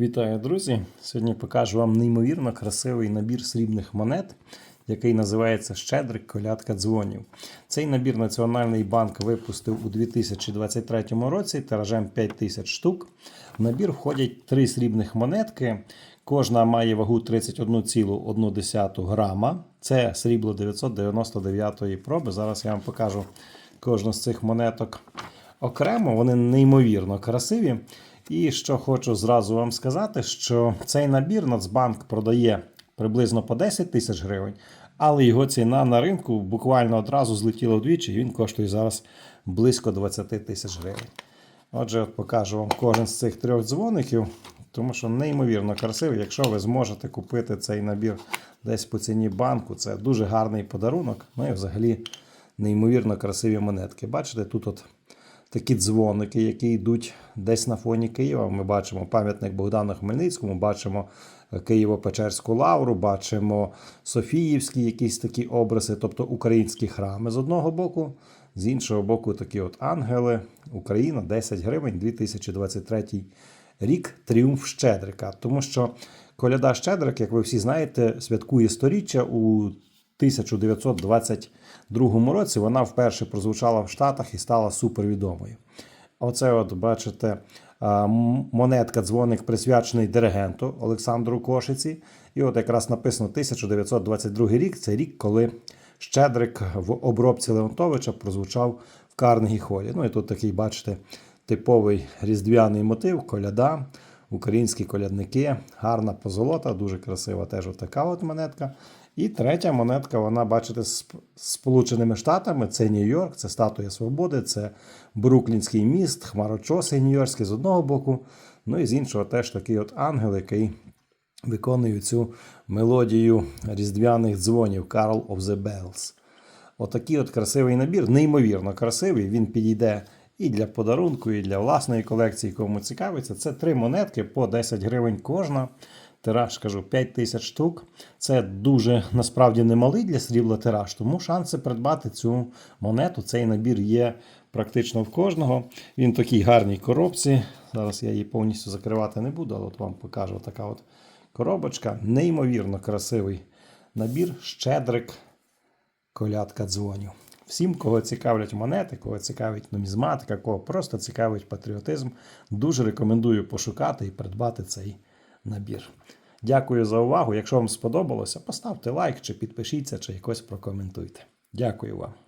Вітаю, друзі! Сьогодні покажу вам неймовірно красивий набір срібних монет, який називається Щедрик Колядка дзвонів. Цей набір Національний банк випустив у 2023 році тиражем 5 тисяч штук. В набір входять три срібних монетки. Кожна має вагу 31,1 грама. Це срібло 999 проби. Зараз я вам покажу кожну з цих монеток окремо. Вони неймовірно красиві. І що хочу зразу вам сказати, що цей набір Нацбанк продає приблизно по 10 тисяч гривень, але його ціна на ринку буквально одразу злетіла вдвічі, і він коштує зараз близько 20 тисяч гривень. Отже, от покажу вам кожен з цих трьох дзвоників, тому що неймовірно красивий. Якщо ви зможете купити цей набір десь по ціні банку, це дуже гарний подарунок. Ну і взагалі неймовірно красиві монетки. Бачите, тут от такі дзвоники, які йдуть десь на фоні Києва. Ми бачимо пам'ятник Богдану Хмельницькому, бачимо Києво-Печерську лавру, бачимо Софіївські якісь такі образи, тобто українські храми з одного боку, з іншого боку, такі от ангели. Україна 10 гривень 2023 рік тріумф Щедрика. Тому що коляда Щедрик, як ви всі знаєте, святкує сторіччя у 1922 році вона вперше прозвучала в Штатах і стала супервідомою. Оце, от бачите, монетка дзвоник присвячений диригенту Олександру Кошиці. І от якраз написано 1922 рік це рік, коли Щедрик в обробці Леонтовича прозвучав в Карнегі холі. Ну і тут такий, бачите, типовий різдвяний мотив, коляда, українські колядники, гарна позолота, дуже красива теж от така от монетка. І третя монетка, вона, бачите, з Сполученими Штатами. Це Нью-Йорк, це Статуя Свободи, це Бруклінський міст, хмарочоси Нью-Йоркські з одного боку. Ну і з іншого теж такий от ангел, який виконує цю мелодію різдвяних дзвонів Carol of the Bells. Отакий от красивий набір, неймовірно красивий. Він підійде і для подарунку, і для власної колекції, кому цікавиться. Це три монетки по 10 гривень кожна. Тираж, кажу, 5 тисяч штук. Це дуже насправді немалий для срібла тираж, тому шанси придбати цю монету, цей набір є практично в кожного. Він в такій гарній коробці. Зараз я її повністю закривати не буду, але от вам покажу така от коробочка. Неймовірно красивий набір. Щедрик колядка дзвоню. Всім, кого цікавлять монети, кого цікавить нумізматика, кого просто цікавить патріотизм, дуже рекомендую пошукати і придбати цей набір. Дякую за увагу. Якщо вам сподобалося, поставте лайк, чи підпишіться, чи якось прокоментуйте. Дякую вам.